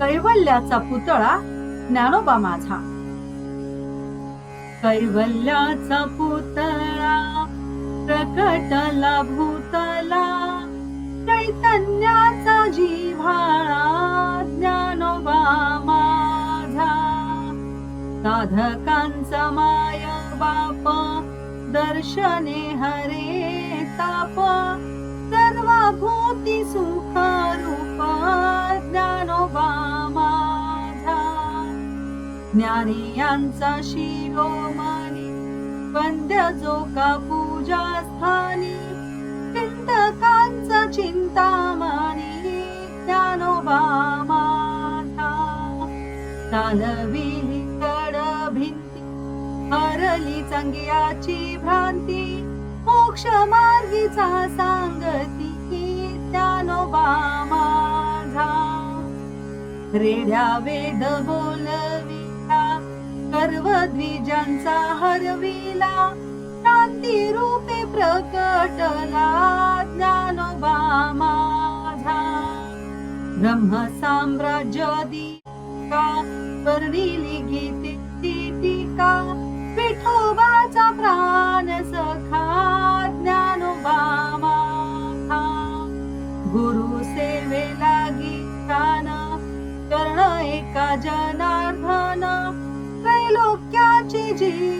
कैवल्याचा पुतळा ज्ञानोबा माझा. कैवल्याचा पुतळा प्रकटला भूतला चैतन्याचा जिव्हाळा ज्ञानोबा माझा. साधकांचा माय बाप दर्शने हरे ताप सर्व भूती सुखा ज्ञानी यांचा शिरोमणी वंद्य जो का पूजा स्थानी चिंतकांचा चिंतामणी ज्ञानोबा माता चालविली कड भिंती हरली चंग्याची भ्रांती मोक्ष मार्गीचा सांगती ज्ञानोबा माझा रेड्या वेद हो द्विजांचा हरविला. शांती रूपे प्रकटला ज्ञानोबा माझा. ब्रह्म साम्राज्य दिका वर्णिली गीते टीका विठोबाचा प्राण सखा ज्ञानोबा माझा गुरु सेवेला गीतान कर्ण एका जन डोक्याची जी